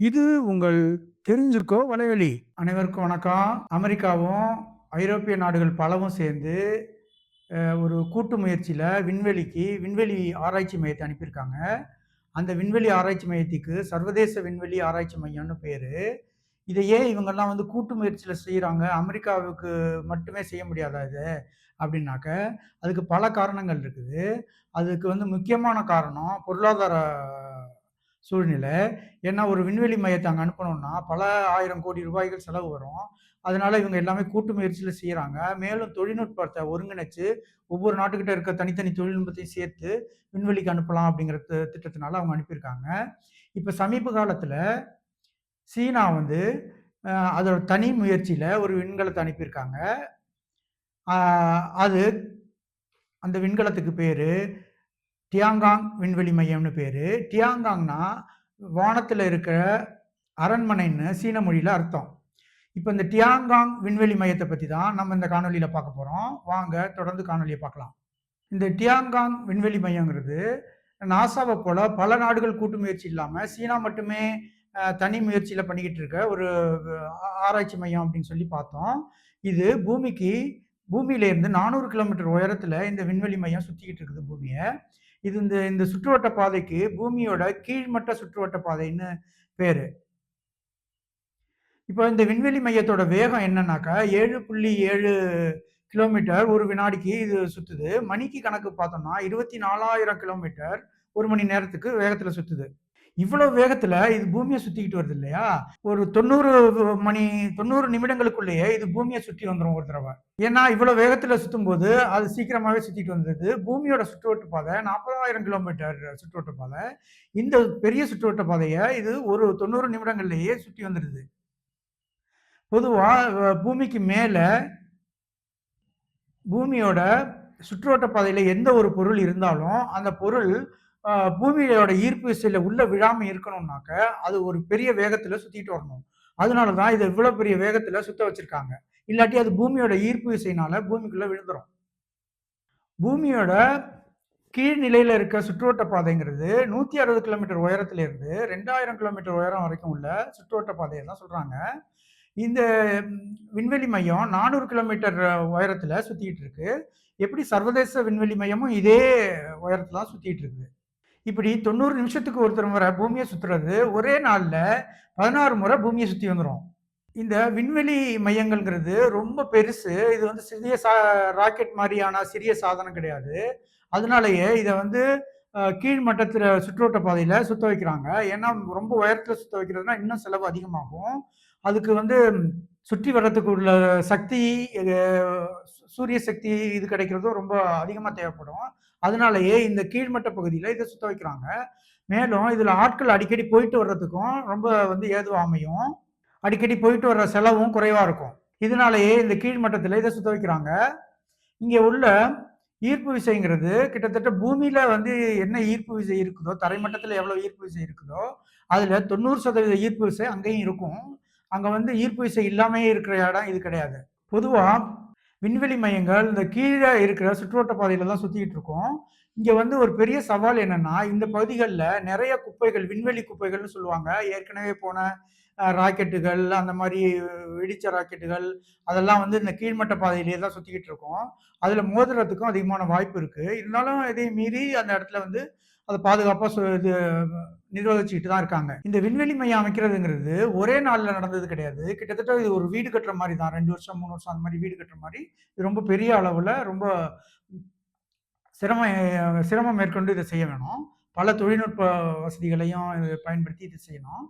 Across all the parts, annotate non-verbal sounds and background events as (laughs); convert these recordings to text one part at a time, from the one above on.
இது உங்கள் தெரிஞ்சிருக்கோ வலைவலி. அனைவருக்கும் வணக்கம். அமெரிக்காவும், ஐரோப்பிய நாடுகள் பலவும் சேர்ந்து ஒரு கூட்டு முயற்சியில் விண்வெளிக்கு விண்வெளி ஆராய்ச்சி மையத்தை அனுப்பியிருக்காங்க. அந்த விண்வெளி ஆராய்ச்சி மையத்துக்கு சர்வதேச விண்வெளி ஆராய்ச்சி மையம்னு பேர் இதை ஏன் இவங்கெல்லாம் வந்து கூட்டு முயற்சியில் செய்கிறாங்க அமெரிக்காவுக்கு மட்டுமே செய்ய முடியாதா இது அப்படின்னாக்க அதுக்கு பல காரணங்கள் இருக்குது. அதுக்கு வந்து முக்கியமான காரணம் பொருளாதார சூழ்நிலை. ஏன்னா ஒரு விண்வெளி மையத்தை அங்கே அனுப்பணும்னா, பல ஆயிரம் கோடி ரூபாய்கள் செலவு வரும். அதனால இவங்க எல்லாமே கூட்டு முயற்சியில் செய்கிறாங்க மேலும் தொழில்நுட்பத்தை ஒருங்கிணைச்சு, ஒவ்வொரு நாட்டுக்கிட்ட இருக்க தனித்தனி தொழில்நுட்பத்தையும் சேர்த்து விண்வெளிக்கு அனுப்பலாம் அப்படிங்கிற திட்டத்தினால அவங்க அனுப்பியிருக்காங்க. இப்போ சமீப காலத்தில் சீனா வந்து அதோட தனி முயற்சியில் ஒரு விண்கலத்தை அனுப்பியிருக்காங்க. அது அந்த விண்கலத்துக்கு பேர் டியாங்காங் விண்வெளி மையம்னு பேர் டியாங்காங்னா வானத்தில் இருக்கிற அரண்மனைன்னு சீன மொழியில் அர்த்தம். இப்போ இந்த டியாங்காங் விண்வெளி மையத்தை பற்றி தான் நம்ம இந்த காணொலியில் பார்க்க போகிறோம் வாங்க தொடர்ந்து காணொலியை பார்க்கலாம். இந்த டியாங்காங் விண்வெளி மையங்கிறது நாசாவை போல் பல நாடுகள் கூட்டு முயற்சி இல்லாமல் சீனா மட்டுமே தனி முயற்சியில் பண்ணிக்கிட்டு இருக்க ஒரு ஆராய்ச்சி மையம் அப்படின்னு சொல்லி பார்த்தோம். இது பூமிக்கு பூமியிலேருந்து 400 கிலோமீட்டர் உயரத்தில் இந்த விண்வெளி மையம் சுற்றிக்கிட்டு இருக்குது பூமியை இது இந்த இந்த சுற்றுவட்ட பாதைக்கு பூமியோட கீழ்மட்ட சுற்றுவட்ட பாதைன்னு பேரு. இப்போ இந்த விண்வெளி மையத்தோட வேகம் என்னன்னாக்கா 7.7 கிலோமீட்டர் ஒரு வினாடிக்கு இது சுத்துது. மணிக்கு கணக்கு பார்த்தோம்னா 24,000 கிலோமீட்டர் ஒரு மணி நேரத்துக்கு வேகத்துல சுத்துது. இவ்வளவு வேகத்துல இது பூமியை சுத்திக்கிட்டு வருது இல்லையா? ஒரு 90 மணி 90 நிமிடங்களுக்குள்ளேயே இது பூமியை சுற்றி வந்துடும் ஒரு தடவை ஏன்னா இவ்வளவு வேகத்துல சுத்தும்போது, அது சீக்கிரமாவே சுத்திட்டு வந்தது பூமியோட சுற்றுவட்ட பாதை 40,000 கிலோமீட்டர் சுற்றுவட்ட பாதை. இந்த பெரிய சுற்றுவட்ட பாதையை இது ஒரு 90 நிமிடங்கள்லேயே சுத்தி வந்துடுது பொதுவா பூமிக்கு மேல பூமியோட சுற்றுவட்ட பாதையில எந்த ஒரு பொருள் இருந்தாலும், அந்த பொருள் பூமியோட ஈர்ப்பு விசையில உள்ள விழாம இருக்கணும்னாக்க, அது ஒரு பெரிய வேகத்துல சுத்திட்டு வரணும். அதனால தான் இதை இவ்வளோ பெரிய வேகத்துல சுத்த வச்சிருக்காங்க. இல்லாட்டி அது பூமியோட ஈர்ப்பு விசையினால பூமிக்குள்ள விழுந்துரும். பூமியோட கீழ்நிலையில் இருக்க சுற்றுவட்ட பாதைங்கிறது 160 கிலோமீட்டர் உயரத்துல இருந்து 2000 கிலோமீட்டர் உயரம் வரைக்கும் உள்ள சுற்றுவட்ட பாதையை தான் சொல்கிறாங்க இந்த விண்வெளி மையம் 400 கிலோமீட்டர் உயரத்தில் சுற்றிக்கிட்டு இருக்கு. எப்படி சர்வதேச விண்வெளி மையமும் இதே உயரத்தில் தான் சுற்றிக்கிட்டு இருக்குது. இப்படி 90 நிமிஷத்துக்கு ஒருத்தர் முறை பூமியை சுற்றுறது ஒரே நாளில் பதினாறு முறை பூமியை சுற்றி வந்துடும் இந்த விண்வெளி மையங்கள்ங்கிறது ரொம்ப பெருசு. இது வந்து சிறிய சா ராக்கெட் மாதிரியான சிறிய சாதனம் கிடையாது. அதனாலேயே இதை வந்து கீழ் மட்டத்தில் சுற்றோட்ட பாதையில் சுத்த வைக்கிறாங்க. ஏன்னா ரொம்ப உயரத்தில் சுத்த வைக்கிறதுனா இன்னும் செலவு அதிகமாகும். அதுக்கு வந்து சுற்றி வர்றதுக்கு உள்ள சக்தி சூரிய சக்தி இது கிடைக்கிறதும் ரொம்ப அதிகமாக தேவைப்படும். அதனாலயே இந்த கீழ்மட்ட பகுதியில் இதை சுத்த வைக்கிறாங்க. மேலும் இதில் ஆட்கள் அடிக்கடி போயிட்டு வர்றதுக்கும் ரொம்ப வந்து ஏதுவாக அமையும். அடிக்கடி போயிட்டு வர்ற செலவும் குறைவாக இருக்கும். இதனாலேயே இந்த கீழ்மட்டத்தில் இதை சுத்த வைக்கிறாங்க. இங்கே உள்ள ஈர்ப்பு விசைங்கிறது கிட்டத்தட்ட பூமியில் வந்து என்ன ஈர்ப்பு விசை இருக்குதோ, தரைமட்டத்தில் எவ்வளோ ஈர்ப்பு விசை இருக்குதோ, அதில் தொண்ணூறு சதவீத ஈர்ப்பு விசை அங்கேயும் இருக்கும். அங்கே வந்து ஈர்ப்பு விசை இல்லாமயே இருக்கிற இடம் இது கிடையாது. பொதுவாக விண்வெளி மையங்கள் இந்த கீழே இருக்கிற சுற்றுவட்ட பாதையில தான் சுத்திக்கிட்டு இருக்கோம் இங்க வந்து ஒரு பெரிய சவால் என்னன்னா, இந்த பகுதிகளில் நிறைய குப்பைகள், விண்வெளி குப்பைகள்னு சொல்லுவாங்க. ஏற்கனவே போன ராக்கெட்டுகள், அந்த மாதிரி வெடிச்ச ராக்கெட்டுகள், அதெல்லாம் வந்து இந்த கீழ்மட்ட பாதையிலேயே தான் சுத்திக்கிட்டு இருக்கோம் அதுல மோதுறதுக்கும் அதிகமான வாய்ப்பு இருக்கு. இருந்தாலும் இதையும் மீறி அந்த இடத்துல வந்து அதை பாதுகாப்பாக சு இது நிர்வகிச்சுக்கிட்டு தான் இருக்காங்க. இந்த விண்வெளி மையம் அமைக்கிறதுங்கிறது ஒரே நாள்ல நடந்தது கிடையாது. கிட்டத்தட்ட இது ஒரு வீடு கட்டுற மாதிரி தான். ரெண்டு வருஷம், மூணு வருஷம் அந்த மாதிரி வீடு கட்டுற மாதிரி இது ரொம்ப பெரிய அளவுல ரொம்ப சிரம சிரமம் மேற்கொண்டு இதை செய்ய வேணும். பல தொழில்நுட்ப வசதிகளையும் பயன்படுத்தி இதை செய்யணும்.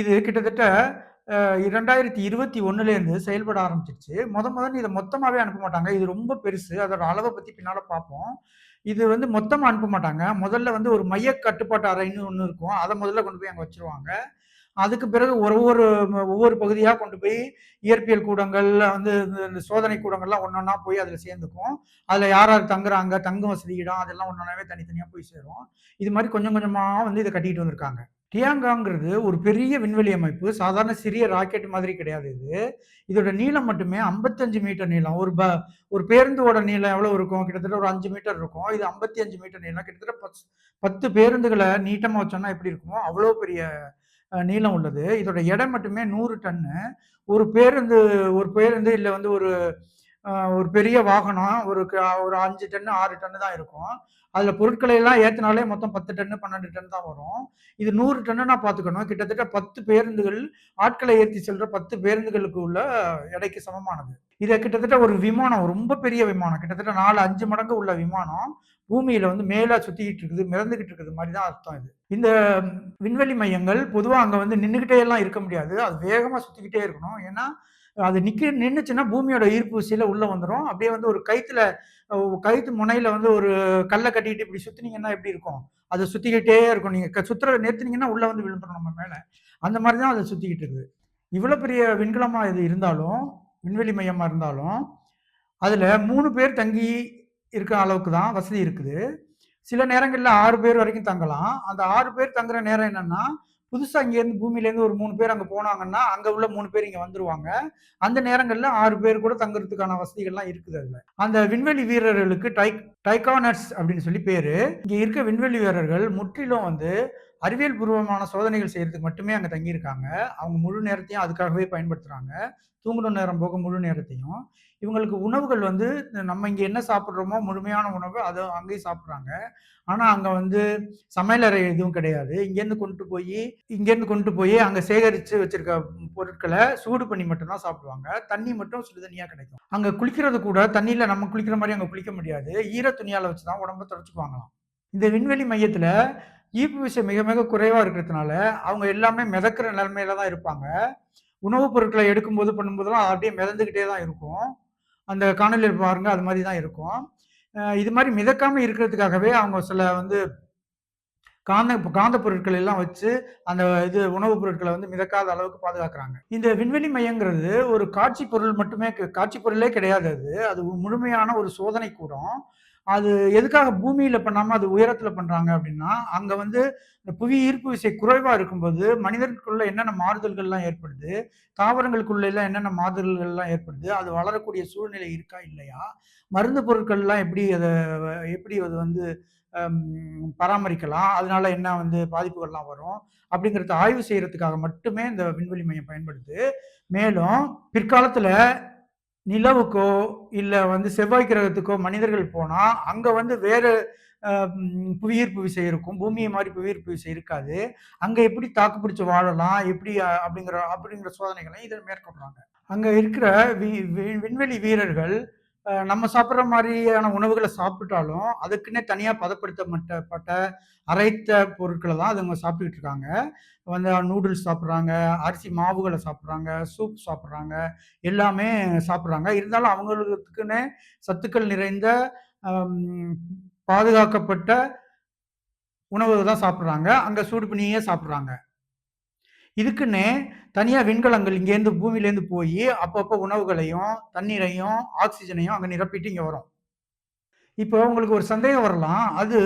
இது கிட்டத்தட்ட இரண்டாயிரத்தி இருபத்தி ஒன்றுலேருந்து செயல்பட ஆரம்பிச்சிருச்சு முத மொதன்னு இதை மொத்தமாகவே அனுப்ப மாட்டாங்க. இது ரொம்ப பெருசு. அதோட அளவை பற்றி பின்னால் பார்ப்போம். இது வந்து மொத்தமாக அனுப்ப மாட்டாங்க. முதல்ல வந்து ஒரு மைய கட்டுப்பாட்டு அறைன்னு ஒன்று இருக்கும். அதை முதல்ல கொண்டு போய் அங்கே வச்சுருவாங்க. அதுக்கு பிறகு ஒவ்வொரு ஒவ்வொரு பகுதியாக கொண்டு போய் இயற்பியல் கூடங்கள் வந்து இந்த இந்த சோதனை கூடங்கள்லாம் ஒண்ணொண்ணா போய் அதில் சேர்ந்துக்கும். அதில் யார் யார் தங்குறாங்க, தங்கும் வசதி இடம் அதெல்லாம் ஒன்று ஒன்றாவே தனித்தனியாக போய் சேரும். இது மாதிரி கொஞ்சம் கொஞ்சமாக வந்து இதை கட்டிக்கிட்டு வந்திருக்காங்க. டியாங்காங்கிறது ஒரு பெரிய விண்வெளி அமைப்பு. சாதாரண சிறிய ராக்கெட் மாதிரி கிடையாது இது. இதோட நீளம் மட்டுமே 55 மீட்டர் நீளம். ஒரு ப ஒரு பேருந்தோட நீளம் எவ்வளோ இருக்கும்? கிட்டத்தட்ட ஒரு அஞ்சு மீட்டர் இருக்கும். இது 55 மீட்டர் நீளம். கிட்டத்தட்ட பத்து பத்து பேருந்துகளை நீட்டமாக வச்சோம்னா எப்படி இருக்குமோ, அவ்வளோ பெரிய நீளம் உள்ளது. இதோட எடை மட்டுமே நூறு டன்னு. ஒரு பேருந்து ஒரு பேருந்து இல்லை வந்து ஒரு ஒரு பெரிய வாகனம் ஒரு க ஒரு அஞ்சு டன்னு, ஆறு டன்னு தான் இருக்கும். அதில் பொருட்களை எல்லாம் ஏற்றினாலே மொத்தம் 10 டன்னு, 12 டன் தான் வரும். இது நூறு டன்னுனா பார்த்துக்கணும். கிட்டத்தட்ட 10 பேருந்துகள் ஆட்களை ஏற்றி செல்ற 10 பேருந்துகளுக்கு உள்ள எடைக்கு சமமானது. இதை கிட்டத்தட்ட ஒரு விமானம் ரொம்ப பெரிய விமானம். கிட்டத்தட்ட 4, 5 மடங்கு உள்ள விமானம் பூமியில வந்து மேலே சுத்திக்கிட்டு இருக்குது, மிதந்துகிட்டு இருக்குது மாதிரி தான் அர்த்தம் இது. இந்த விண்வெளி மையங்கள் பொதுவாக அங்கே வந்து நின்றுக்கிட்டே எல்லாம் இருக்க முடியாது. அது வேகமாக சுத்திக்கிட்டே இருக்கணும். ஏன்னா, அது நிக்க நின்றுச்சுன்னா பூமியோட ஈர்ப்பு விசையில உள்ள வந்துடும் அப்படியே வந்து ஒரு கயித்துல கயிற்று முனையில வந்து ஒரு கல்லை கட்டிட்டு இப்படி சுத்தினீங்கன்னா எப்படி இருக்கும்? அதை சுத்திக்கிட்டே இருக்கும். நீங்க சுத்துற நிறுத்தினீங்கன்னா உள்ள வந்து விழுந்துரும் நம்ம மேல. அந்த மாதிரி தான் அதை சுத்திக்கிட்டு இருக்குது. இவ்வளோ பெரிய விண்கலமா இது இருந்தாலும், விண்வெளி மையமா இருந்தாலும், அதுல மூணு பேர் தங்கி இருக்கிற அளவுக்கு தான் வசதி இருக்குது. சில நேரங்களில் ஆறு பேர் வரைக்கும் தங்கலாம். அந்த ஆறு பேர் தங்குற நேரம் என்னன்னா, புதுசாக இங்கேருந்து பூமியிலேருந்து ஒரு மூணு பேர் அங்கே போனாங்கன்னா, அங்கே உள்ள மூணு பேர் இங்கே வந்துருவாங்க. அந்த நேரங்களில் ஆறு பேர் கூட தங்குறதுக்கான வசதிகள்லாம் இருக்குது அதில் அந்த விண்வெளி வீரர்களுக்கு டை டைகானட்ஸ் அப்படின்னு சொல்லி பேர் இங்கே இருக்க விண்வெளி வீரர்கள் முற்றிலும் வந்து அறிவியல் பூர்வமான சோதனைகள் செய்கிறதுக்கு மட்டுமே அங்கே தங்கியிருக்காங்க. அவங்க முழு நேரத்தையும் அதுக்காகவே பயன்படுத்துகிறாங்க தூங்குன நேரம் போக முழு நேரத்தையும். இவங்களுக்கு உணவுகள் வந்து நம்ம இங்கே என்ன சாப்பிட்றோமோ முழுமையான உணவு அதை அங்கேயும் சாப்பிட்றாங்க ஆனால் அங்கே வந்து சமையலறை எதுவும் கிடையாது. இங்கேருந்து கொண்டு போய் இங்கேருந்து கொண்டு போய் அங்கே சேகரித்து வச்சுருக்க பொருட்களை சூடு பண்ணி மட்டும்தான் சாப்பிடுவாங்க. தண்ணி மட்டும் சுடுதண்ணியாக கிடைக்கும். அங்கே குளிக்கிறது கூட தண்ணியில் நம்ம குளிக்கிற மாதிரி அங்கே குளிக்க முடியாது. ஈர துணியால் வச்சு தான் உடம்ப துடைச்சுக்குவாங்களாம். இந்த விண்வெளி மையத்தில் ஈர்ப்பு விசை மிக மிக குறைவாக இருக்கிறதுனால, அவங்க எல்லாமே மிதக்கிற நிலைமையில தான் இருப்பாங்க. உணவுப் பொருட்களை எடுக்கும்போது, பண்ணும்போதெல்லாம் அப்படியே மிதந்துக்கிட்டே தான் இருக்கும். அந்த காணொலியில் பாருங்க அது மாதிரி தான் இருக்கும். இது மாதிரி மிதக்காமல் இருக்கிறதுக்காகவே அவங்க சில வந்து காந்த காந்த பொருட்கள் எல்லாம் வச்சு, அந்த இது உணவுப் பொருட்களை வந்து மிதக்காத அளவுக்கு பாதுகாக்கிறாங்க இந்த விண்வெளி மையங்கிறது ஒரு காட்சி பொருள் மட்டுமே க காட்சி பொருளே கிடையாது அது. அது முழுமையான ஒரு சோதனை கூடம். அது எதுக்காக பூமியில் பண்ணாமல் அது உயரத்தில் பண்ணுறாங்க அப்படின்னா, அங்கே வந்து இந்த புவி ஈர்ப்பு விசை குறைவாக இருக்கும்போது, மனிதனுக்குள்ள என்னென்ன மாறுதல்கள்லாம் ஏற்படுது, தாவரங்களுக்குள்ளெல்லாம் என்னென்ன மாறுதல்கள்லாம் ஏற்படுது, அது வளரக்கூடிய சூழ்நிலை இருக்கா? இல்லையா? மருந்து பொருட்கள்லாம் எப்படி அதை எப்படி அது வந்து பராமரிக்கலாம்? அதனால என்ன வந்து பாதிப்புகள்லாம் வரும்? அப்படிங்கிறத ஆய்வு செய்கிறதுக்காக மட்டுமே இந்த விண்வெளி மையம் பயன்படுது. மேலும் பிற்காலத்தில் நிலவுக்கோ, இல்லை வந்து செவ்வாய் கிரகத்துக்கோ மனிதர்கள் போனால் அங்கே வந்து வேறு புவியீர்ப்பு விசை இருக்கும். பூமியை மாதிரி புவியீர்ப்பு விசை இருக்காது. அங்கே எப்படி தாக்குப்பிடிச்சு வாழலாம்? எப்படி அப்படிங்கிற அப்படிங்கிற சோதனைகளை இதில் மேற்கொள்கிறாங்க அங்கே இருக்கிற வி விண்வெளி வீரர்கள் நம்ம சாப்பிட்ற மாதிரியான உணவுகளை சாப்பிட்டாலும், அதுக்குன்னே தனியாக பதப்படுத்தப்பட்டப்பட்ட அரைத்த பொருட்களை தான் அதுங்க சாப்பிட்டுக்கிட்டு இருக்காங்க. வந்து நூடுல்ஸ் சாப்பிட்றாங்க அரிசி மாவுகளை சாப்பிட்றாங்க சூப் சாப்பிட்றாங்க எல்லாமே சாப்பிட்றாங்க. இருந்தாலும் அவங்களுக்குன்னே சத்துக்கள் நிறைந்த பாதுகாக்கப்பட்ட உணவு தான் சாப்பிட்றாங்க. அங்கே சூடு பண்ணியே சாப்பிட்றாங்க. இதுக்குன்னே தனியாக விண்கலங்கள் இங்கேருந்து பூமியிலேருந்து போய் அப்பப்போ உணவுகளையும், தண்ணீரையும், ஆக்சிஜனையும் அங்கே நிரப்பிட்டு இங்கே வரும். இப்போ உங்களுக்கு ஒரு சந்தேகம் வரலாம். அது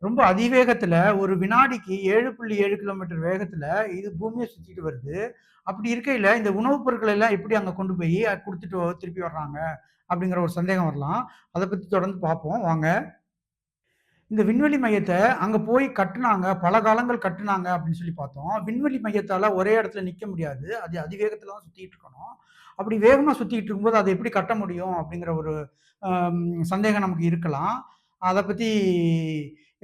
ரொம்ப அதிவேகத்தில் ஒரு வினாடிக்கு 7.7 கிலோமீட்டர் வேகத்தில் இது பூமியை சுற்றிட்டு வருது. அப்படி இருக்கையில் இந்த உணவுப் பொருட்கள் எல்லாம் எப்படி அங்கே கொண்டு போய் கொடுத்துட்டு திருப்பி வர்றாங்க? அப்படிங்கிற ஒரு சந்தேகம் வரலாம். அதை பற்றி தொடர்ந்து பார்ப்போம் வாங்க. இந்த விண்வெளி மையத்தை அங்க போய் கட்டினாங்க பல காலங்கள் கட்டுனாங்க அப்படின்னு சொல்லி பார்த்தோம். விண்வெளி மையத்தால ஒரே இடத்துல நிக்க முடியாது. அது அதிவேகத்துல தான் சுத்திட்டு இருக்கணும். அப்படி வேகமா சுத்திட்டு இருக்கும்போது அதை எப்படி கட்ட முடியும்? அப்படிங்கிற ஒரு சந்தேகம் நமக்கு இருக்கலாம். அதை பத்தி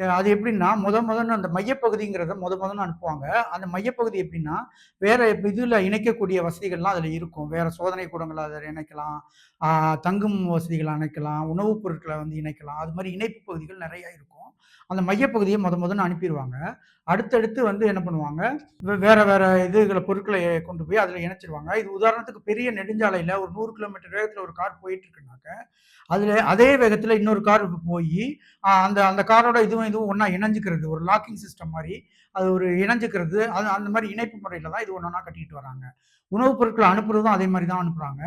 அது எப்படின்னா, முத முதன்னு அந்த மையப்பகுதிங்கிறத முத முதன்னு அனுப்புவாங்க. அந்த மையப்பகுதி எப்படின்னா, வேற இதில் இணைக்கக்கூடிய வசதிகள்லாம் அதில் இருக்கும். வேற சோதனை கூடங்களை அதில் இணைக்கலாம். தங்கும் வசதிகள் இணைக்கலாம். உணவுப் பொருட்களை வந்து இணைக்கலாம். அது மாதிரி இணைப்பு பகுதிகள் நிறையா இருக்கும். அந்த மையப்பகுதியை முத முதன்னு அனுப்பிடுவாங்க அடுத்தடுத்து வந்து என்ன பண்ணுவாங்க, வேற வேற இதுகளை பொருட்களை கொண்டு போய் அதில் இணைச்சிருவாங்க. இது உதாரணத்துக்கு பெரிய நெடுஞ்சாலையில் ஒரு நூறு கிலோமீட்டர் வேகத்தில் ஒரு கார் போயிட்டு இருக்குனாக்க, அதில் அதே வேகத்தில் இன்னொரு கார் போய் அந்த அந்த காரோட இதுவும் இதுவும் ஒன்றா இணைஞ்சிக்கிறது ஒரு லாக்கிங் சிஸ்டம் மாதிரி அது ஒரு இணைஞ்சுக்கிறது. அது அந்த மாதிரி இணைப்பு முறையில் தான் இது ஒன்றா கட்டிட்டு வராங்க. உணவுப் பொருட்களை அனுப்புறதும் அதே மாதிரி தான் அனுப்புகிறாங்க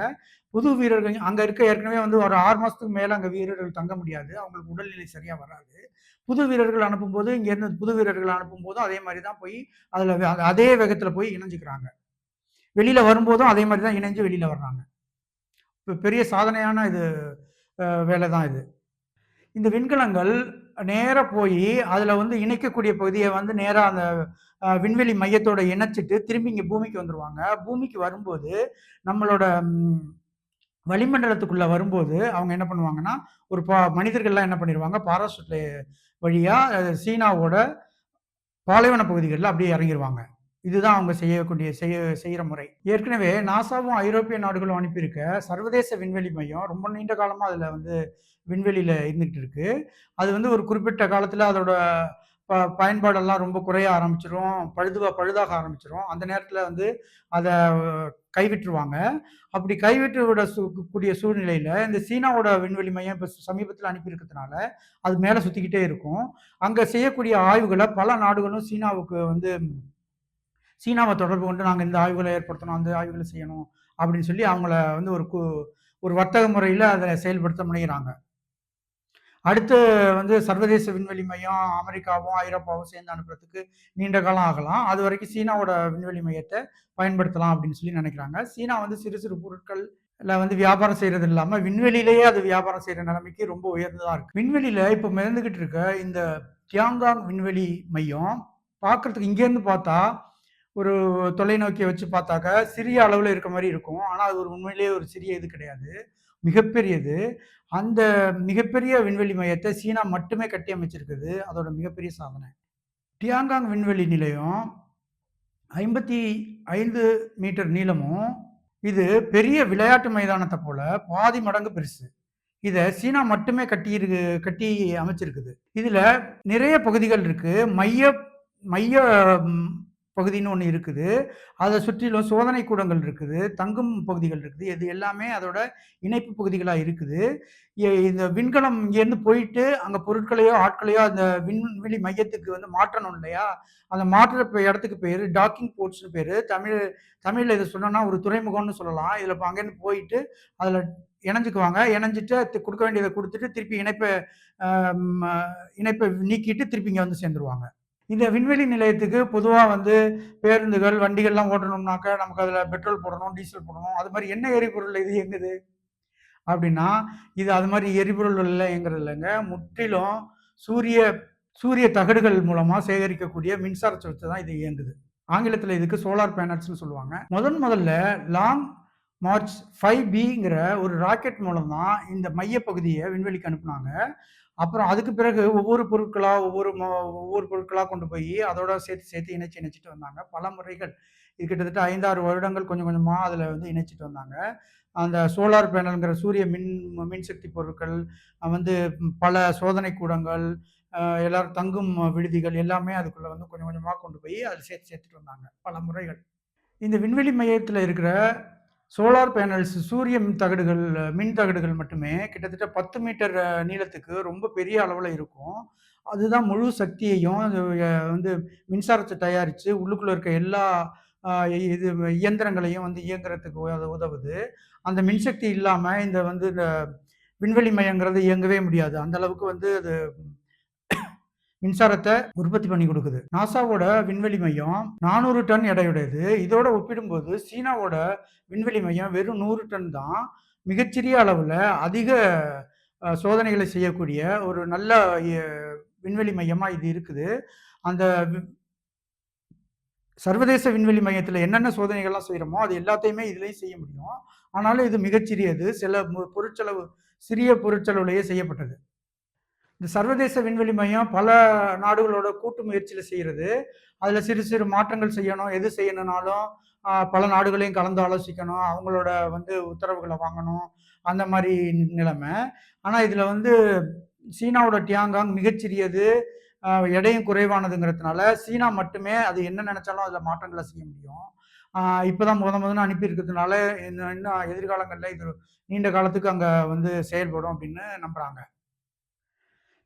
புது வீரர்கள் அங்கே இருக்க ஏற்கனவே வந்து ஒரு ஆறு மாதத்துக்கு மேலே அங்கே வீரர்கள் தங்க முடியாது. அவங்களுக்கு உடல்நிலை சரியாக வராது. புது வீரர்கள் அனுப்பும்போது இங்கேருந்து புது வீரர்கள் அனுப்பும்போதும் அதே மாதிரி தான் போய் அதில் அதே வேகத்தில் போய் இணைஞ்சுக்கிறாங்க. வெளியில் வரும்போதும் அதே மாதிரி தான் இணைஞ்சு வெளியில் வர்றாங்க. இப்போ பெரிய சாதனையான இது வேலை தான் இது. இந்த விண்கலங்கள் நேராக போய் அதில் வந்து இணைக்கக்கூடிய பகுதியை வந்து நேராக அந்த விண்வெளி மையத்தோட இணைச்சிட்டு திரும்பி இங்கே பூமிக்கு வந்துடுவாங்க பூமிக்கு வரும்போது நம்மளோட வளிமண்டலத்துக்குள்ளே வரும்போது அவங்க என்ன பண்ணுவாங்கன்னா, ஒரு பா மனிதர்கள்லாம் என்ன பண்ணிடுவாங்க பாராசூட்ல வழியாக சீனாவோட பாலைவன பகுதிகளில் அப்படியே இறங்கிருவாங்க. இதுதான் அவங்க செய்யக்கூடிய செய்ய செய்கிற முறை. ஏற்கனவே நாசாவும், ஐரோப்பிய நாடுகளும் அனுப்பியிருக்க சர்வதேச விண்வெளி மையம் ரொம்ப நீண்ட காலமாக அதில் வந்து விண்வெளியில் இருந்துகிட்டு இருக்கு. அது வந்து ஒரு குறிப்பிட்ட காலத்தில் அதோட ப பயன்பாடெல்லாம் ரொம்ப குறைய ஆரம்பிச்சிடும் பழுதுவா பழுதாக ஆரம்பிச்சிடும் அந்த நேரத்தில் வந்து அதை கைவிட்டுருவாங்க. அப்படி கைவிட்டு விட கூடிய சூழ்நிலையில் இந்த சீனாவோட விண்வெளி மையம் இப்போ சமீபத்தில் அனுப்பியிருக்கிறதுனால, அது மேலே சுற்றிக்கிட்டே இருக்கும். அங்கே செய்யக்கூடிய ஆய்வுகளை பல நாடுகளும் சீனாவுக்கு வந்து சீனாவை தொடர்பு கொண்டு நாங்கள் இந்த ஆய்வுகளை ஏற்படுத்தணும், அந்த ஆய்வுகளை செய்யணும் அப்படின்னு சொல்லி அவங்கள வந்து ஒரு கு ஒரு வர்த்தக முறையில் அதை செயல்படுத்த முனைகிறாங்க அடுத்து வந்து சர்வதேச விண்வெளி மையம் அமெரிக்காவும், ஐரோப்பாவும் சேர்ந்து அனுப்புறதுக்கு நீண்ட காலம் ஆகலாம். அது வரைக்கும் சீனாவோட விண்வெளி மையத்தை பயன்படுத்தலாம் அப்படின்னு சொல்லி நினைக்கிறாங்க. சீனா வந்து சிறு சிறு பொருட்கள் இல்லை வந்து வியாபாரம் செய்கிறது இல்லாமல் விண்வெளியிலேயே அது வியாபாரம் செய்கிற நிலைமைக்கு ரொம்ப உயர்ந்ததாக இருக்குது விண்வெளியில் இப்போ மிதந்துக்கிட்டு இருக்க இந்த தியாங்காங் விண்வெளி மையம் பார்க்கறதுக்கு இங்கேருந்து பார்த்தா, ஒரு தொலைநோக்கியை வச்சு பார்த்தாக்கா, சிறிய அளவில் இருக்க மாதிரி இருக்கும். ஆனால் அது ஒரு உண்மையிலேயே ஒரு சிறிய இது கிடையாது. மிகப்பெரியது. அந்த மிகப்பெரிய விண்வெளி மையத்தை சீனா மட்டுமே கட்டி அமைச்சிருக்குது. அதோட மிகப்பெரிய சாதனை. டியாங்காங் விண்வெளி நிலையம் 55 மீட்டர் நீளமும், இது பெரிய விளையாட்டு மைதானத்தை போல பாதி மடங்கு பெருசு. இதை சீனா மட்டுமே கட்டியிருக்கு கட்டி அமைச்சிருக்குது. இதில் நிறைய பகுதிகள் இருக்குது மைய மைய பகுதின்னு ஒன்று இருக்குது. அதை சுற்றிலும் சோதனை கூடங்கள் இருக்குது. தங்கும் பகுதிகள் இருக்குது. இது எல்லாமே அதோட இணைப்பு பகுதிகளாக இருக்குது. இந்த விண்கலம் இங்கேருந்து போயிட்டு, அங்கே பொருட்களையோ, ஆட்களையோ அந்த விண்வெளி மையத்துக்கு வந்து மாற்றணும் இல்லையா? அந்த மாற்றுற இடத்துக்கு பேர் டாக்கிங் போர்ட்ஸ்னு பேர் தமிழ் தமிழில் இதை சொன்னோன்னா ஒரு துறைமுகம்னு சொல்லலாம். இதில் இப்போ அங்கேருந்து போயிட்டு, அதில் இணைஞ்சுக்குவாங்க. இணைஞ்சிட்டு கொடுக்க வேண்டியதை கொடுத்துட்டு திருப்பி இணைப்பை இணைப்பை நீக்கிட்டு திருப்பி இங்கே வந்து சேர்ந்துருவாங்க. இந்த விண்வெளி நிலையத்துக்கு பொதுவாக வந்து பேருந்துகள், வண்டிகள்லாம் ஓட்டணும்னாக்கா, நமக்கு அதில் பெட்ரோல் போடணும், டீசல் போடணும். அது மாதிரி என்ன எரிபொருள் இது இயங்குது? அப்படின்னா, இது அது மாதிரி எரிபொருள் இல்லை இயங்குறது இல்லைங்க முற்றிலும் சூரிய சூரிய தகடுகள் மூலமாக சேகரிக்கக்கூடிய மின்சார வச்சு தான் இது இயங்குது. ஆங்கிலத்தில் இதுக்கு சோலார் பேனல்ஸ்னு சொல்லுவாங்க. முதன் முதல்ல லாங் மார்ச் ஃபைவ் பிங்கிற ஒரு ராக்கெட் மூலம் தான் இந்த மையப்பகுதியை விண்வெளிக்கு அனுப்புனாங்க. அப்புறம் அதுக்கு பிறகு ஒவ்வொரு பொருட்களாக ஒவ்வொரு ஒவ்வொரு பொருட்களாக கொண்டு போய் அதோட சேர்த்து சேர்த்து இணைச்சு இணைச்சிட்டு வந்தாங்க. பல முறைகள். இது கிட்டத்தட்ட 5, 6 வருடங்கள் கொஞ்சம் கொஞ்சமாக அதில் வந்து இணைச்சிட்டு வந்தாங்க. அந்த சோலார் பேனல்ங்கிற சூரிய மின் மின்சக்தி பொருட்கள், வந்து பல சோதனை கூடங்கள், எல்லாரும் தங்கும் விடுதிகள் எல்லாமே அதுக்குள்ளே வந்து கொஞ்சம் கொஞ்சமாக கொண்டு போய் அதில் சேர்த்து சேர்த்துட்டு வந்தாங்க. பல முறைகள். இந்த விண்வெளி மையத்தில் இருக்கிற சோலார் பேனல்ஸ் சூரிய மின் தகடுகள் மின் தகடுகள் மட்டுமே கிட்டத்தட்ட 10 மீட்டர் நீளத்துக்கு ரொம்ப பெரிய அளவில் இருக்கும். அதுதான் முழு சக்தியையும் வந்து மின்சாரத்தை தயாரித்து உள்ளுக்குள்ளே இருக்க எல்லா இது இயந்திரங்களையும் வந்து இயங்குறதுக்கு உ உதவுது. அந்த மின்சக்தி இல்லாமல் இந்த வந்து இந்த விண்வெளி மையங்கிறது இயங்கவே முடியாது. அந்த அளவுக்கு வந்து அது மின்சாரத்தை உற்பத்தி பண்ணி கொடுக்குது நாசாவோட விண்வெளி மையம் 400 டன் எடையுடையது. இதோட ஒப்பிடும்போது சீனாவோட விண்வெளி மையம் வெறும் நூறு டன் தான். மிகச்சிறிய அளவில் அதிக சோதனைகளை செய்யக்கூடிய ஒரு நல்ல விண்வெளி மையமாக இது இருக்குது. அந்த சர்வதேச விண்வெளி மையத்தில் என்னென்ன சோதனைகள்லாம் செய்கிறோமோ அது எல்லாத்தையுமே இதுலேயும் செய்ய முடியும். ஆனாலும் இது மிகச்சிறியது. சில பொருட்செலவு சிறிய பொருட்செலவுலேயே செய்யப்பட்டது. இந்த சர்வதேச விண்வெளி மையம் பல நாடுகளோட கூட்டு முயற்சியில் செய்கிறது அதில் சிறு சிறு மாற்றங்கள் செய்யணும். எது செய்யணும்னாலும் பல நாடுகளையும் கலந்து ஆலோசிக்கணும். அவங்களோட வந்து உத்தரவுகளை வாங்கணும். அந்த மாதிரி நிலைமை. ஆனால் இதில் வந்து சீனாவோட டியாங்காங் மிகச்சிறியது. எடையும் குறைவானதுங்கிறதுனால, சீனா மட்டுமே அது என்ன நினைச்சாலும் அதில் மாற்றங்களை செய்ய முடியும். இப்போதான் முத தான் அனுப்பியிருக்கிறதுனால இன்னும் எதிர்காலங்களில் இது நீண்ட காலத்துக்கு அங்கே வந்து செயல்படும் அப்படின்னு நம்புறாங்க.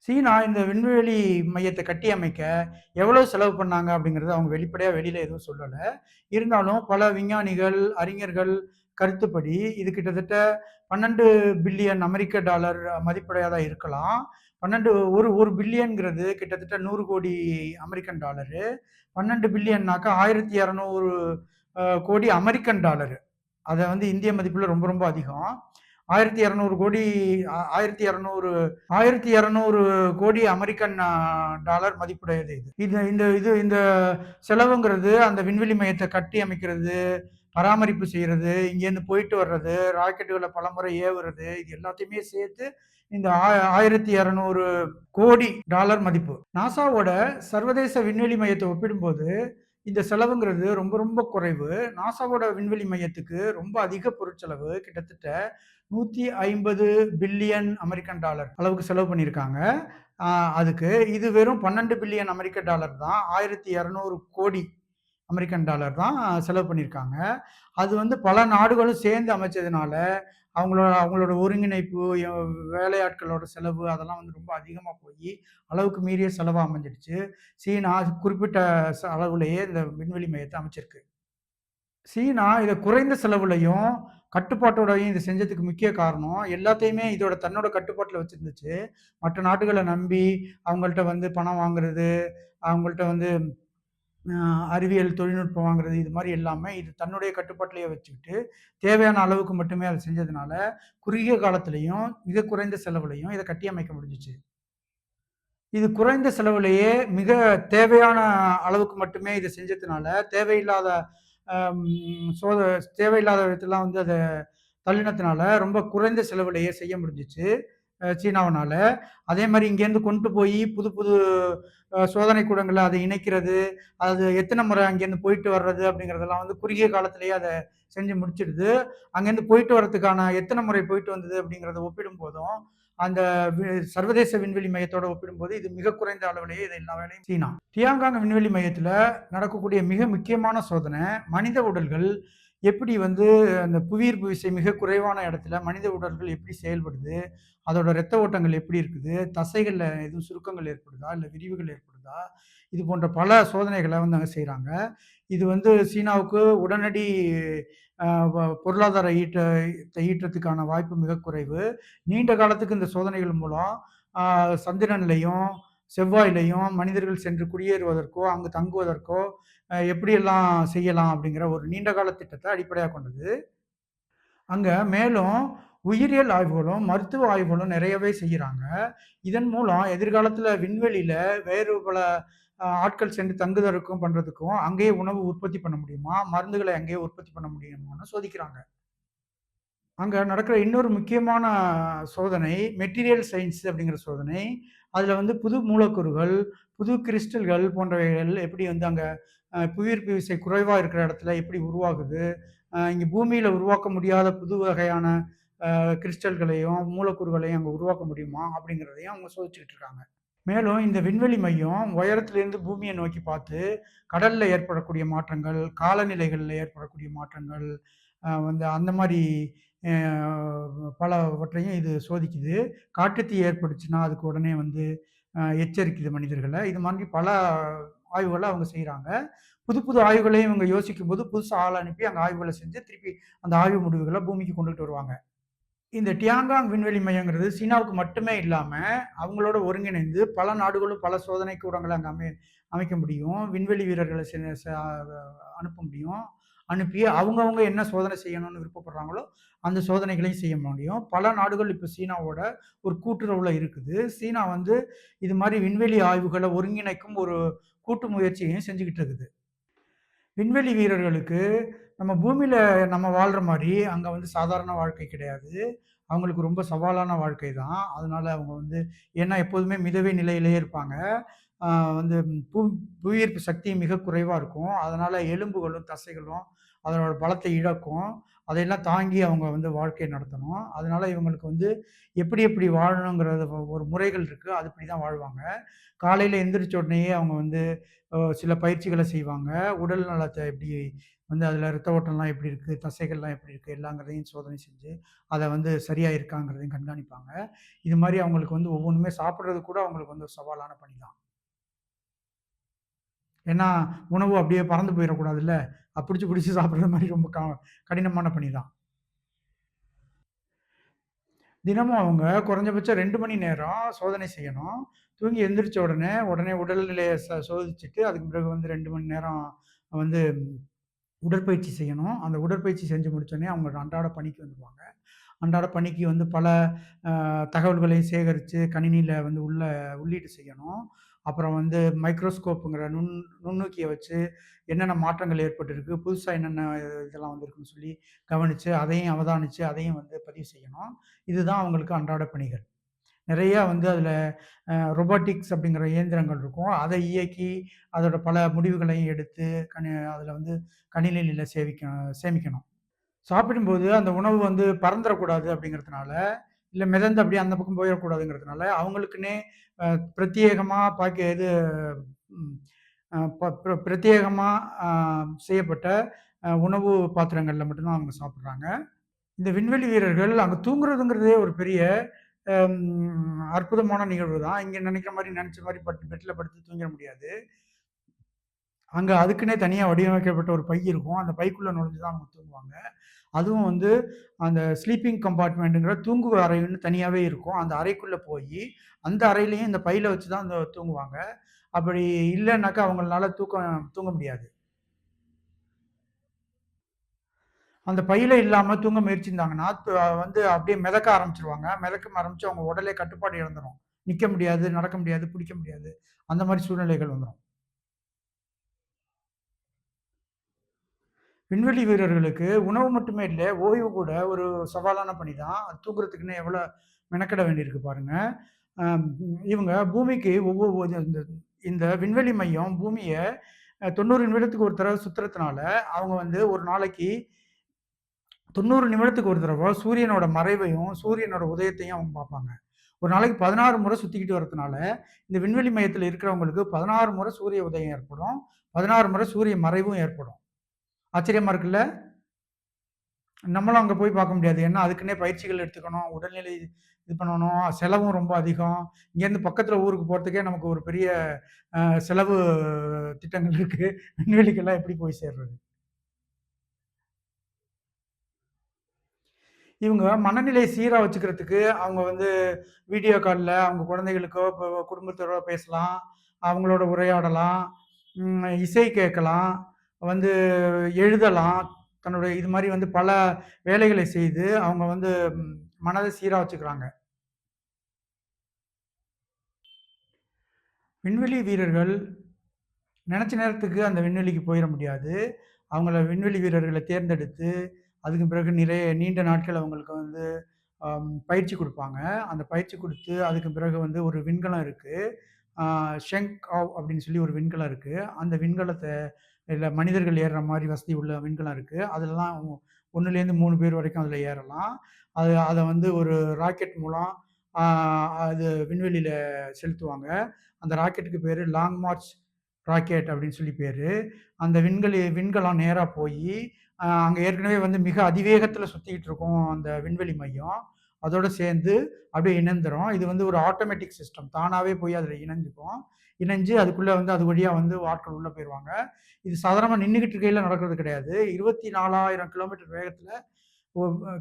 சீனா இந்த விண்வெளி மையத்தை கட்டி அமைக்க எவ்வளவு செலவு பண்ணாங்க அப்படிங்கிறது அவங்க வெளிப்படையாக வெளியில் எதுவும் சொல்லலை இருந்தாலும் பல விஞ்ஞானிகள், அறிஞர்கள் கருத்துப்படி இது கிட்டத்தட்ட 12 பில்லியன் அமெரிக்க டாலர் மதிப்படையாக தான் இருக்கலாம். 12 ஒரு ஒரு பில்லியன்கிறது கிட்டத்தட்ட நூறு கோடி அமெரிக்கன் டாலரு. 12 பில்லியன்னாக்கா ஆயிரத்தி இரநூறு கோடி அமெரிக்கன் டாலரு. அதை வந்து இந்திய மதிப்பில் ரொம்ப ரொம்ப அதிகம். 1200 கோடி ஆயிரத்தி இரநூறு ஆயிரத்தி இரநூறு கோடி அமெரிக்கன் டாலர் மதிப்புடையது இது. இது இந்த இது இந்த செலவுங்கிறது அந்த விண்வெளி மையத்தை கட்டி அமைக்கிறது, பராமரிப்பு செய்கிறது இங்கேருந்து போயிட்டு வர்றது, ராக்கெட்டுகளை பலமுறை ஏவுறது, இது எல்லாத்தையுமே சேர்த்து இந்த ஆ 1200 கோடி டாலர் மதிப்பு. நாசாவோட சர்வதேச விண்வெளி மையத்தை ஒப்பிடும்போது, இந்த செலவுங்கிறது ரொம்ப ரொம்ப குறைவு. நாசாவோட விண்வெளி மையத்துக்கு ரொம்ப அதிக பொருட்செலவு. கிட்டத்தட்ட 150 பில்லியன் அமெரிக்கன் டாலர் அளவுக்கு செலவு பண்ணியிருக்காங்க. அதுக்கு. இது வெறும் 12 பில்லியன் அமெரிக்க டாலர் தான். 1200 கோடி அமெரிக்கன் டாலர் தான் செலவு பண்ணியிருக்காங்க. அது வந்து பல நாடுகளும் சேர்ந்து அமைச்சதுனால, அவங்களோட அவங்களோட ஒருங்கிணைப்பு, வேலையாட்களோட செலவு அதெல்லாம் வந்து ரொம்ப அதிகமாக போய் அளவுக்கு மீறிய செலவாக அமைஞ்சிடுச்சு. சீனா குறிப்பிட்ட ச இந்த விண்வெளி மையத்தை அமைச்சிருக்கு. சீனா இதை குறைந்த செலவுலையும் கட்டுப்பாட்டோடையும் இதை செஞ்சதுக்கு முக்கிய காரணம், எல்லாத்தையுமே இதோட தன்னோட கட்டுப்பாட்டில் வச்சிருந்துச்சு. மற்ற நாடுகளை நம்பி, அவங்கள்ட்ட வந்து பணம் வாங்குறது, அவங்கள்ட்ட வந்து அறிவியல் தொழில்நுட்பம் வாங்குறது, இது மாதிரி எல்லாமே இது தன்னுடைய கட்டுப்பாட்டிலேயே வச்சுக்கிட்டு, தேவையான அளவுக்கு மட்டுமே அதை செஞ்சதுனால, குறுகிய காலத்திலையும் மிக குறைந்த செலவுலையும் இதை கட்டியமைக்க முடிஞ்சிச்சு. இது குறைந்த செலவுலேயே மிக தேவையான அளவுக்கு மட்டுமே இதை செஞ்சதுனால, தேவையில்லாத சோத தேவையில்லாத விதத்தெல்லாம் வந்து அதை தள்ளினத்தினால ரொம்ப குறைந்த செலவுலேயே செய்ய முடிஞ்சிச்சு. சீனாவனால அதே மாதிரி இங்கேருந்து கொண்டு போய் புது புது சோதனை கூடங்களை அதை இணைக்கிறது, அது எத்தனை முறை அங்கேருந்து போயிட்டு வர்றது அப்படிங்கிறதெல்லாம் வந்து குறுகிய காலத்திலேயே அதை செஞ்சு முடிச்சிடுது. அங்கேருந்து போயிட்டு வரதுக்கான எத்தனை முறை போயிட்டு வந்தது அப்படிங்கிறத ஒப்பிடும்போதும், அந்த வி சர்வதேச விண்வெளி மையத்தோட ஒப்பிடும்போது, இது மிக குறைந்த அளவிலேயே இது எல்லா வேலையும் சீனா. டியாங்காங் விண்வெளி மையத்தில் நடக்கக்கூடிய மிக முக்கியமான சோதனை, மனித உடல்கள் எப்படி வந்து அந்த புவியீர்ப்பு விசை மிக குறைவான இடத்துல மனித உடல்கள் எப்படி செயல்படுது? அதோட இரத்த ஓட்டங்கள் எப்படி இருக்குது? தசைகளில் எதுவும் சுருக்கங்கள் ஏற்படுதா? இல்லை விரிவுகள் ஏற்படுதா? இது போன்ற பல சோதனைகளை வந்து அங்கே செய்கிறாங்க இது வந்து சீனாவுக்கு உடனடி பொருளாதார ஈட்ட ஈட்டுறதுக்கான வாய்ப்பு மிக குறைவு. நீண்ட காலத்துக்கு இந்த சோதனைகள் மூலம் சந்திரன்லையும் செவ்வாயிலையும் மனிதர்கள் சென்று குடியேறுவதற்கோ, அங்கு தங்குவதற்கோ, எப்படியெல்லாம் செய்யலாம் அப்படிங்கிற ஒரு நீண்ட கால திட்டத்தை அடிப்படையாக கொண்டது. அங்கே மேலும் உயிரியல் ஆய்வுகளும், மருத்துவ ஆய்வுகளும் நிறையவே செய்கிறாங்க இதன் மூலம் எதிர்காலத்தில் விண்வெளியில் வேறு பல ஆட்கள் சென்று தங்குதற்கும் பண்ணுறதுக்கும் அங்கேயே உணவு உற்பத்தி பண்ண முடியுமா? மருந்துகளை அங்கேயே உற்பத்தி பண்ண முடியுமான்னு சோதிக்கிறாங்க. அங்கே நடக்கிற இன்னொரு முக்கியமான சோதனை, மெட்டீரியல் சயின்ஸ் அப்படிங்கிற சோதனை. அதில் வந்து புது மூலக்கூறுகள், புது கிறிஸ்டல்கள் போன்றவைகள் எப்படி வந்து அங்கே புவியீர்ப்பு விசை குறைவாக இருக்கிற இடத்துல எப்படி உருவாகுது? இங்கே பூமியில் உருவாக்க முடியாத புது வகையான கிறிஸ்டல்களையும், மூலக்கூறுகளையும் அங்கே உருவாக்க முடியுமா? அப்படிங்கிறதையும் அவங்க சோதிச்சுக்கிட்டு இருக்காங்க. மேலும் இந்த விண்வெளி மையம் உயரத்திலிருந்து பூமியை நோக்கி பார்த்து, கடலில் ஏற்படக்கூடிய மாற்றங்கள், காலநிலைகளில் ஏற்படக்கூடிய மாற்றங்கள், வந்து அந்த மாதிரி பலவற்றையும் இது சோதிக்குது. காட்டுத்தீ ஏற்பட்டுச்சுன்னா, அதுக்கு உடனே வந்து எச்சரிக்குது மனிதர்களை இது மாதிரி பல ஆய்வுகளை அவங்க செய்கிறாங்க புது புது ஆய்வுகளையும் இவங்க யோசிக்கும்போது, புதுசாக ஆள் அனுப்பி அங்கே ஆய்வுகளை செஞ்சு, திருப்பி அந்த ஆய்வு முடிவுகளை பூமிக்கு கொண்டுட்டு வருவாங்க. இந்த டியாங்காங் விண்வெளி மையங்கிறது சீனாவுக்கு மட்டுமே இல்லாமல் அவங்களோட ஒருங்கிணைந்து பல நாடுகளும் பல சோதனை கூடங்களை அங்கே அமை அமைக்க முடியும். விண்வெளி வீரர்களை செ அனுப்ப முடியும். அனுப்பி அவங்கவங்க என்ன சோதனை செய்யணும்னு விருப்பப்படுறாங்களோ, அந்த சோதனைகளையும் செய்ய முடியும். பல நாடுகள் இப்ப சீனாவோட ஒரு கூட்டுறவுல இருக்குது. சீனா வந்து இது மாரி விண்வெளி ஆய்வுகள ஒருங்கிணைக்கும் ஒரு கூட்டு முயற்சியையும் செஞ்சுகிட்டு இருக்குது. விண்வெளி வீரர்களுக்கு நம்ம பூமியில நம்ம வாழ்ற மாரி, அங்க வந்து சாதாரண வாழ்க்கை கிடையாது. அவங்களுக்கு ரொம்ப சவாலான வாழ்க்கை தான். அதனால அவங்க வந்து ஏன்னா எப்போதுமே மிதவை நிலையிலேயே இருப்பாங்க. வந்து பு புவியீர்ப்பு சக்தி மிக குறைவாக இருக்கும். அதனால் எலும்புகளும், தசைகளும் அதனோட பலத்தை இழக்கும். அதையெல்லாம் தாங்கி அவங்க வந்து வாழ்க்கை நடத்தணும். அதனால இவங்களுக்கு வந்து எப்படி எப்படி வாழணுங்கிறது ஒரு முறைகள் இருக்குது அது இப்படி தான் வாழ்வாங்க. காலையில் எந்திரிச்ச உடனேயே அவங்க வந்து சில பயிற்சிகளை செய்வாங்க. உடல் நலத்தை எப்படி வந்து அதில் ரத்த ஓட்டம்லாம் எப்படி இருக்குது தசைகள்லாம் எப்படி இருக்குது எல்லாங்கிறதையும் சோதனை செஞ்சு, அதை வந்து சரியாக இருக்காங்கிறதையும் கண்காணிப்பாங்க. இது மாதிரி அவங்களுக்கு வந்து ஒவ்வொன்றுமே சாப்பிட்றது கூட அவங்களுக்கு வந்து ஒரு சவாலான பணி தான். ஏன்னா, உணவு அப்படியே பறந்து போயிடக்கூடாதுல்ல பிடிச்சி பிடிச்சி சாப்பிட்ற மாதிரி ரொம்ப க கடினமான பணி தான். தினமும் அவங்க குறைஞ்சபட்சம் ரெண்டு மணி நேரம் சோதனை செய்யணும். தூங்கி எந்திரிச்ச உடனே, உடனே உடல்நிலையை ச சோதிச்சுட்டு, அதுக்கு பிறகு வந்து ரெண்டு மணி நேரம் வந்து உடற்பயிற்சி செய்யணும். அந்த உடற்பயிற்சி செஞ்சு முடித்தோடனே அவங்க அன்றாட பணிக்கு வந்துடுவாங்க அன்றாட பணிக்கு வந்து பல தகவல்களையும் சேகரித்து கணினியில் வந்து உள்ள உள்ளீடு செய்யணும். அப்புறம் வந்து மைக்ரோஸ்கோப்புங்கிற நுண் நுண்ணூக்கியை வச்சு என்னென்ன மாற்றங்கள் ஏற்பட்டிருக்கு, புதுசாக என்னென்ன இதெல்லாம் வந்திருக்குன்னு சொல்லி கவனித்து அதையும் அவதானித்து அதையும் வந்து பதிவு செய்யணும். இதுதான் அவங்களுக்கு அன்றாட பணிகள். நிறையா வந்து அதில் ரொபோட்டிக்ஸ் அப்படிங்கிற இயந்திரங்கள் இருக்கும். அதை இயக்கி, அதோட பல முடிவுகளையும் எடுத்து, கணி அதில் வந்து கணினியில் சேவிக்க சேமிக்கணும். சாப்பிடும்போது அந்த உணவு வந்து பறந்துடக்கூடாது அப்படிங்கிறதுனால, இல்ல மிதந்து அப்படியே அந்த பக்கம் போயிடக்கூடாதுங்கிறதுனால அவங்களுக்குன்னே பிரத்யேகமாக பிரத்யேகமா இது ப பிரத்யேகமா செய்யப்பட்ட உணவு பாத்திரங்கள்ல மட்டும்தான் அவங்க சாப்பிட்றாங்க இந்த விண்வெளி வீரர்கள் அங்க தூங்குறதுங்கிறதே ஒரு பெரிய அற்புதமான நிகழ்வு தான். இங்க நினைக்கிற மாதிரி நினச்ச மாதிரி பட்டு பெட்டில் படுத்து தூங்கிட முடியாது. அங்க அதுக்குன்னே தனியா வடிவமைக்கப்பட்ட ஒரு பை இருக்கும். அந்த பைக்குள்ள நுழைஞ்சு தான் அவங்க தூங்குவாங்க. அதுவும் வந்து அந்த ஸ்லீப்பிங் கம்பார்ட்மெண்ட்டுங்கிற தூங்கு அறைன்னு தனியாகவே இருக்கும். அந்த அறைக்குள்ளே போய் அந்த அறையிலையும் இந்த பையில வச்சு தான் அந்த தூங்குவாங்க. அப்படி இல்லைன்னாக்கா அவங்களால தூக்கம் தூங்க முடியாது. அந்த பையில இல்லாமல் தூங்க முயற்சி இருந்தாங்கன்னா வந்து அப்படியே மிதக்க ஆரம்பிச்சிருவாங்க மிதக்க ஆரம்பிச்சு அவங்க உடலே கட்டுப்பாடு இழந்துடும் நிற்க முடியாது, நடக்க முடியாது, பிடிக்க முடியாது. அந்த மாதிரி சூழ்நிலைகள் வந்துடும் விண்வெளி வீரர்களுக்கு உணவு மட்டுமே இல்லை ஓய்வு கூட ஒரு சவாலான பணி தான். தூங்குறதுக்குன்னு எவ்வளோ மெனக்கெட வேண்டியிருக்கு பாருங்க. இவங்க பூமிக்கு ஒவ்வொரு இந்த இந்த விண்வெளி மையம் பூமியை தொண்ணூறு நிமிடத்துக்கு ஒரு தடவை சுத்துறதுனால, அவங்க வந்து ஒரு நாளைக்கு 90 நிமிடத்துக்கு ஒரு தடவை சூரியனோட மறைவையும், சூரியனோட உதயத்தையும் அவங்க பார்ப்பாங்க. ஒரு நாளைக்கு 16 முறை சுற்றிக்கிட்டு வரதுனால, இந்த விண்வெளி மையத்தில் இருக்கிறவங்களுக்கு 16 முறை சூரிய உதயம் ஏற்படும். 16 முறை சூரிய மறைவும் ஏற்படும். ஆச்சரியமாக இருக்குல்ல? நம்மளும் அங்கே போய் பார்க்க முடியாது. ஏன்னா, அதுக்குன்னே பயிற்சிகள் எடுத்துக்கணும். உடல்நிலை இது பண்ணணும். செலவும் ரொம்ப அதிகம். இங்கேருந்து பக்கத்தில் ஊருக்கு போகிறதுக்கே நமக்கு ஒரு பெரிய செலவு திட்டங்கள் இருக்குது (laughs) விண்வெளிக்கெல்லாம் எப்படி போய் சேர்றது? இவங்க மனநிலை சீராக வச்சுக்கிறதுக்கு, அவங்க வந்து வீடியோ காலில் அவங்க குழந்தைகளுக்கோ, இப்போ குடும்பத்தோட பேசலாம். அவங்களோட உரையாடலாம். இசை கேட்கலாம். வந்து எழுதலாம். தன்னுடைய இது மாதிரி வந்து பல வேலைகளை செய்து, அவங்க வந்து மனதை சீராக வச்சுக்கிறாங்க. விண்வெளி வீரர்கள் நினச்ச நேரத்துக்கு அந்த விண்வெளிக்கு போயிட முடியாது. அவங்கள விண்வெளி வீரர்களை தேர்ந்தெடுத்து, அதுக்கு பிறகு நிறைய நீண்ட நாட்கள் அவங்களுக்கு வந்து பயிற்சி கொடுப்பாங்க அந்த பயிற்சி கொடுத்து அதுக்கு பிறகு வந்து ஒரு விண்கலம் இருக்குது ஷெங்க் ஆவ் அப்படின்னு சொல்லி ஒரு விண்கலம் இருக்குது அந்த விண்கலத்தை இல்லை மனிதர்கள் ஏறுற மாதிரி வசதி உள்ள விண்கலம் இருக்குது அதெல்லாம் ஒன்றுலேருந்து மூணு பேர் வரைக்கும் அதில் ஏறலாம். அது அதை வந்து ஒரு ராக்கெட் மூலம் அது விண்வெளியில் செலுத்துவாங்க. அந்த ராக்கெட்டுக்கு பேர் லாங் மார்ச் ராக்கெட் அப்படின்னு சொல்லி பேர் அந்த விண்கலி விண்கலம் நேராக போய் அங்கே ஏற்கனவே வந்து மிக அதிவேகத்தில் சுற்றிக்கிட்டு இருக்கும் அந்த விண்வெளி மையம். அதோட சேர்ந்து அப்படியே இணைந்துரும். இது வந்து ஒரு ஆட்டோமேட்டிக் சிஸ்டம். தானாவே போய் அதில் இணைஞ்சுக்கும். இணைஞ்சு அதுக்குள்ளே வந்து அது வழியாக வந்து ஆட்கள் உள்ளே போயிடுவாங்க இது சாதாரணமாக நின்றுக்கிட்டு இருக்கையில் நடக்கிறது கிடையாது. 24,000 கிலோமீட்டர் வேகத்தில்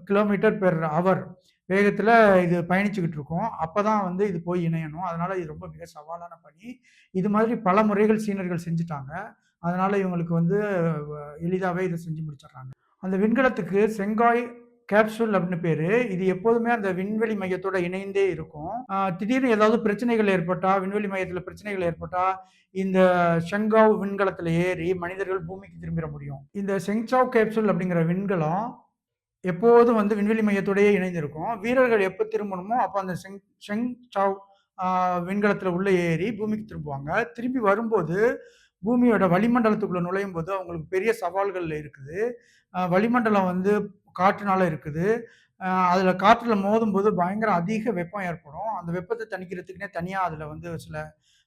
கிலோமீட்டர் பெர் ஹவர் வேகத்தில் இது பயணிச்சுக்கிட்டு இருக்கும். அப்பதான் வந்து இது போய் இணையணும். அதனால் இது ரொம்ப மிக சவாலான பணி. இது மாதிரி பல முறைகள் சீனர்கள் செஞ்சுட்டாங்க. அதனால் இவங்களுக்கு வந்து வ இதை செஞ்சு முடிச்சிடுறாங்க அந்த விண்கலத்துக்கு செங்காய் கேப்சூல் அப்படின்னு பேரு. இது எப்போதுமே அந்த விண்வெளி மையத்தோட இணைந்தே இருக்கும். திடீர்னு ஏதாவது பிரச்சனைகள் ஏற்பட்டா, விண்வெளி மையத்துல பிரச்சனைகள் ஏற்பட்டா, இந்த ஷெங்காவ் விண்கலத்துல ஏறி மனிதர்கள் பூமிக்கு திரும்பிட முடியும். இந்த செங்சாவ் கேப்சூல் அப்படிங்கிற விண்கலம் எப்போதும் வந்து விண்வெளி மையத்தோடயே இணைந்திருக்கும். வீரர்கள் எப்போ திரும்பணுமோ, அப்போ அந்த செங் செங் சாவ் விண்கலத்தில் உள்ளே ஏறி பூமிக்கு திரும்புவாங்க. திரும்பி வரும்போது, பூமியோட வளிமண்டலத்துக்குள்ளே நுழையும் போது அவங்களுக்கு பெரிய சவால்கள் இருக்குது. வளிமண்டலம் வந்து காற்றுனால இருக்குது. அதில் காற்றில் மோதும் மோதும்போது பயங்கர அதிக வெப்பம் ஏற்படும். அந்த வெப்பத்தை தணிக்கிறதுக்குன்னே தனியாக அதில் வந்து சில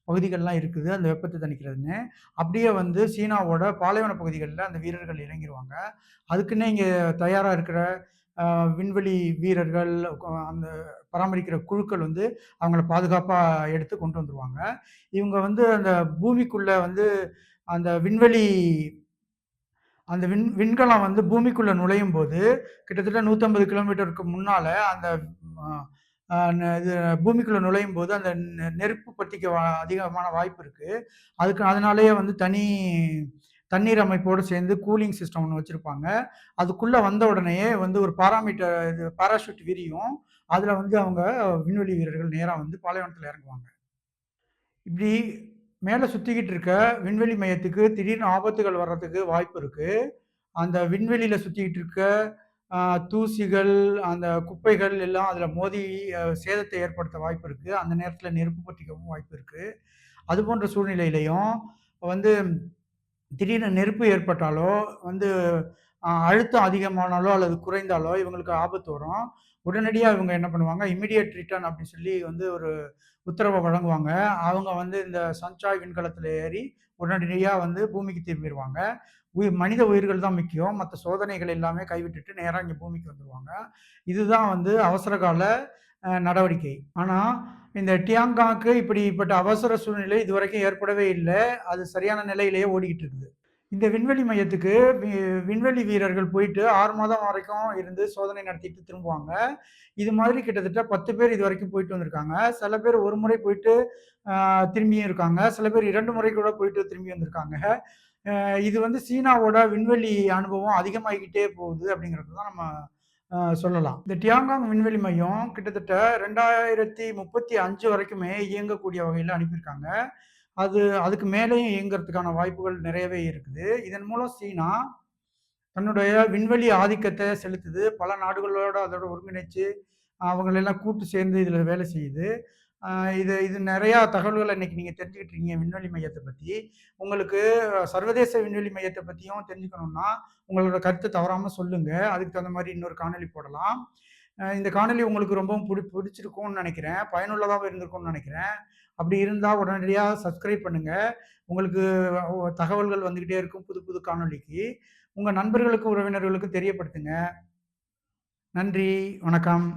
பகுதிகள்லாம் இருக்குது. அந்த வெப்பத்தை தணிக்கிறதுன்னு. அப்படியே வந்து சீனாவோட பாலைவன பகுதிகளில் அந்த வீரர்கள் இறங்கிடுவாங்க அதுக்குன்னே இங்கே தயாராக இருக்கிற விண்வெளி வீரர்கள், அந்த பராமரிக்கிற குழுக்கள் வந்து அவங்கள பாதுகாப்பாக எடுத்து கொண்டு வந்துடுவாங்க இவங்க வந்து அந்த பூமிக்குள்ளே வந்து அந்த விண்வெளி அந்த விண் விண்கலம் வந்து பூமிக்குள்ளே நுழையும் போது கிட்டத்தட்ட 150 கிலோமீட்டருக்கு முன்னால் அந்த இது பூமிக்குள்ளே நுழையும் போது அந்த நெ நெருப்பு பற்றிக்க அதிகமான வாய்ப்பு இருக்குது அதுக்கு அதனாலேயே வந்து தனி தண்ணீர் அமைப்போடு சேர்ந்து கூலிங் சிஸ்டம் ஒன்று வச்சுருப்பாங்க அதுக்குள்ளே வந்த உடனேயே வந்து ஒரு பாராமீட்டர் இது பாராஷூட் விரியும். அதில் வந்து அவங்க விண்வெளி வீரர்கள் நேராக வந்து பாலைவனத்தில் இறங்குவாங்க. இப்படி மேலே சுற்றிக்கிட்டு இருக்க விண்வெளி மையத்துக்கு திடீர்னு ஆபத்துகள் வர்றதுக்கு வாய்ப்பு இருக்குது அந்த விண்வெளியில் சுற்றிக்கிட்டு இருக்க தூசிகள், அந்த குப்பைகள் எல்லாம் அதில் மோதி சேதத்தை ஏற்படுத்த வாய்ப்பு இருக்குது அந்த நேரத்தில் நெருப்பு பற்றிக்கவும் வாய்ப்பு இருக்குது அது போன்ற சூழ்நிலையிலையும் வந்து திடீர்னு நெருப்பு ஏற்பட்டாலோ, வந்து அழுத்தம் அதிகமானாலோ அல்லது குறைந்தாலோ இவங்களுக்கு ஆபத்து வரும். உடனடியாக இவங்க என்ன பண்ணுவாங்க, இமிடியட் ரிட்டர்ன் அப்படின்னு சொல்லி வந்து ஒரு உத்தரவை வழங்குவாங்க. அவங்க வந்து இந்த சஞ்சாய் விண்கலத்தில் ஏறி உடனடியாக வந்து பூமிக்கு திரும்பிடுவாங்க உயிர் மனித உயிர்கள் தான் முக்கியம். மற்ற சோதனைகள் எல்லாமே கைவிட்டுட்டு நேராக இங்கே பூமிக்கு வந்துடுவாங்க இதுதான் வந்து அவசர கால நடவடிக்கை. ஆனால் இந்த டியாங்காங்க்கு இப்படிப்பட்ட அவசர சூழ்நிலை இதுவரைக்கும் ஏற்படவே இல்லை அது சரியான நிலையிலேயே ஓடிக்கிட்டு இருக்குது. இந்த விண்வெளி மையத்துக்கு வி விண்வெளி வீரர்கள் போயிட்டு ஆறு மாதம் வரைக்கும் இருந்து சோதனை நடத்திட்டு திரும்புவாங்க. இது மாதிரி கிட்டத்தட்ட 10 பேர் இது வரைக்கும் போயிட்டு வந்திருக்காங்க. சில பேர் ஒரு முறை போயிட்டு திரும்பியும் இருக்காங்க. சில பேர் இரண்டு முறை கூட போயிட்டு திரும்பி வந்திருக்காங்க. இது வந்து சீனாவோட விண்வெளி அனுபவம் அதிகமாகிக்கிட்டே போகுது அப்படிங்கிறது தான் நம்ம சொல்லலாம். இந்த டியாங்காங் விண்வெளி மையம் கிட்டத்தட்ட 2035 வரைக்குமே இயங்கக்கூடிய வகையில் அனுப்பியிருக்காங்க. அது அதுக்கு மேலேயும் இயங்குறதுக்கான வாய்ப்புகள் நிறையவே இருக்குது. இதன் மூலம் சீனா தன்னுடைய விண்வெளி ஆதிக்கத்தை செலுத்துது. பல நாடுகளோட அதோட ஒருங்கிணைச்சு, அவங்களெல்லாம் கூட்டு சேர்ந்து இதில் வேலை செய்யுது. இது இது நிறையா தகவல்களை இன்னைக்கு நீங்கள் தெரிஞ்சுக்கிட்டு இருக்கீங்க விண்வெளி மையத்தை பற்றி உங்களுக்கு சர்வதேச விண்வெளி மையத்தை பற்றியும் தெரிஞ்சுக்கணும்னா, உங்களோட கருத்தை தவறாமல் சொல்லுங்கள் அதுக்கு தகுந்த மாதிரி இன்னொரு காணொலி போடலாம். இந்த காணொலி உங்களுக்கு ரொம்பவும் பிடி பிடிச்சிருக்கும்னு நினைக்கிறேன் பயனுள்ளதாகவும் இருந்திருக்கும்னு நினைக்கிறேன் அப்படி இருந்தால் உடனடியாக சப்ஸ்கிரைப் பண்ணுங்கள் உங்களுக்கு தகவல்கள் வந்துக்கிட்டே இருக்கும் புது புது காணொளிக்கு. உங்கள் நண்பர்களுக்கு, உறவினர்களுக்கு தெரியப்படுத்துங்க. நன்றி, வணக்கம்.